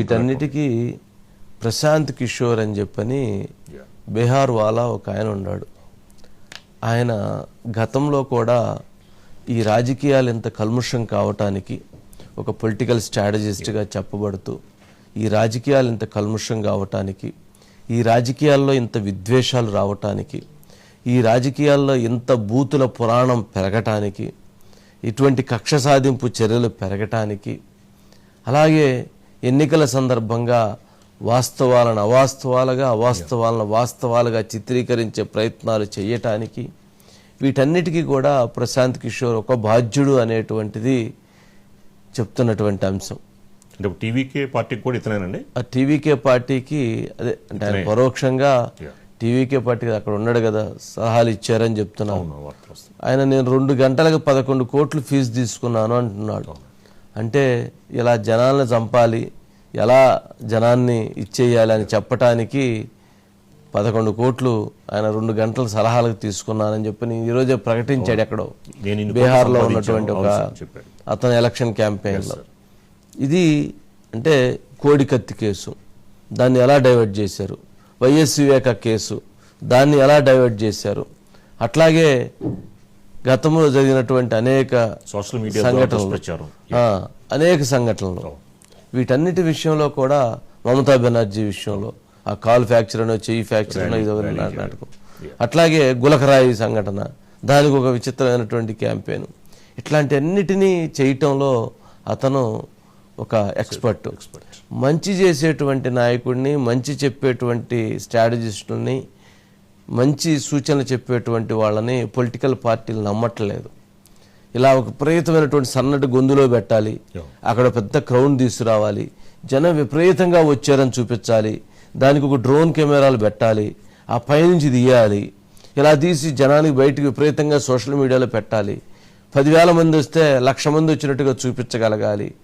వీటన్నిటికీ ప్రశాంత్ కిషోర్ అని చెప్పని బీహార్ వాలా ఒక ఆయన ఉన్నాడు. ఆయన గతంలో కూడా ఈ రాజకీయాలు ఇంత కల్ముషం కావటానికి ఒక పొలిటికల్ స్ట్రాటజిస్ట్గా చెప్పబడుతూ ఈ రాజకీయాలు ఇంత కల్ముషం కావటానికి ఈ రాజకీయాల్లో ఇంత విద్వేషాలు రావటానికి ఈ రాజకీయాల్లో ఇంత బూతుల పురాణం పెరగటానికి ఇటువంటి కక్ష సాధింపు చర్యలు పెరగటానికి అలాగే ఎన్నికల సందర్భంగా వాస్తవాలను అవాస్తవాలుగా అవాస్తవాలను వాస్తవాలుగా చిత్రీకరించే ప్రయత్నాలు చేయటానికి వీటన్నిటికీ కూడా ప్రశాంత్ కిషోర్ ఒక బాధ్యుడు అనేటువంటిది చెప్తున్నటువంటి అంశం. అంటే టీవీకే పార్టీకి కూడా ఇతనేనండి? ఆ టీవీకే పార్టీకి అదే అంటే ఆయన పరోక్షంగా టీవీకే పార్టీకి అక్కడ ఉన్నాడు కదా సలహాలు ఇచ్చారని చెప్తున్నాను. ఆయన నేను రెండు గంటలకు పదకొండు కోట్లు ఫీజు తీసుకున్నాను అంటున్నాడు. అంటే ఇలా జనాలను చంపాలి ఎలా జనాన్ని ఇచ్చేయాలి అని చెప్పటానికి పదకొండు కోట్లు ఆయన రెండు గంటల సలహాలకు తీసుకున్నానని చెప్పి ఈరోజే ప్రకటించాడు ఎక్కడో. బీహార్లో ఉన్నటువంటి ఒక. అతని ఎలక్షన్ క్యాంపెయిన్లో. ఇది అంటే కోడి కత్తి కేసు. దాన్ని ఎలా డైవర్ట్ చేశారు? YS Viveka case. దాన్ని ఎలా డైవర్ట్ చేశారు? అట్లాగే గతంలో జరిగినటువంటి అనేక సోషల్ మీడియా సంఘటనలు. అనేక సంఘటనలు. వీటన్నిటి విషయంలో కూడా మమతా బెనర్జీ విషయంలో ఆ కాల్ ఫ్యాక్చర్ అనో చెయ్యి ఫ్యాక్చర్ అనో ఇది నాటకం అట్లాగే గులకరాయి సంఘటన దానికి ఒక విచిత్రమైనటువంటి క్యాంపెయిన్. ఇట్లాంటి అన్నిటినీ చేయటంలో అతను ఒక ఎక్స్పర్ట్. మంచి చేసేటువంటి నాయకుడిని మంచి చెప్పేటువంటి స్ట్రాటజిస్టుల్ని మంచి సూచనలు చెప్పేటువంటి వాళ్ళని పొలిటికల్ పార్టీలు నమ్మట్లేదు. ఇలా ఒక విపరీతమైనటువంటి సన్నటి గొంతులో పెట్టాలి. అక్కడ పెద్ద క్రౌన్ తీసుకురావాలి. జనం విపరీతంగా వచ్చారని చూపించాలి. దానికి ఒక డ్రోన్ కెమెరాలు పెట్టాలి. ఆ పైనుంచి తీయాలి ఇలా తీసి జనానికి బయటికి విపరీతంగా సోషల్ మీడియాలో పెట్టాలి. పదివేల మంది వస్తే లక్ష మంది వచ్చినట్టుగా చూపించగలగాలి.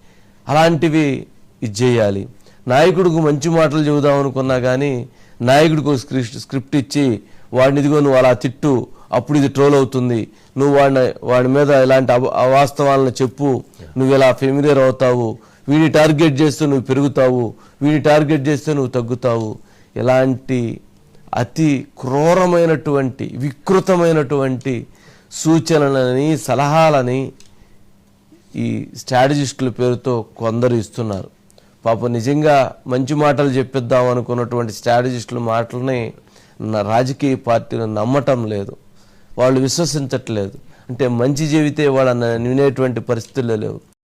అలాంటివి ఇది చేయాలి. నాయకుడికి మంచి మాటలు చెబుదాం అనుకున్నా కానీ నాయకుడికి స్క్రిప్ట్ ఇచ్చి వాడిని ఇదిగో నువ్వు అలా తిట్టు అప్పుడు ఇది ట్రోల్ అవుతుంది. నువ్వు వాడిని వాడి మీద ఇలాంటి అవ- అవాస్తవాలను చెప్పు. నువ్వు ఇలా ఫెమిలియర్ అవుతావు? వీడిని టార్గెట్ చేస్తే నువ్వు పెరుగుతావు. వీడిని టార్గెట్ చేస్తే నువ్వు తగ్గుతావు. ఇలాంటి అతి క్రూరమైనటువంటి వికృతమైనటువంటి సూచనలని సలహాలని ఈ స్ట్రాటజిస్టుల పేరుతో కొందరు ఇస్తున్నారు. పాపం నిజంగా మంచి మాటలు చెప్పిద్దాం అనుకున్నటువంటి స్ట్రాటజిస్టుల మాటలని రాజకీయ పార్టీని నమ్మటం లేదు. వాళ్ళు విశ్వసించట్లేదు. అంటే మంచి జీవితే వాళ్ళని వినేటువంటి పరిస్థితుల్లో లేవు.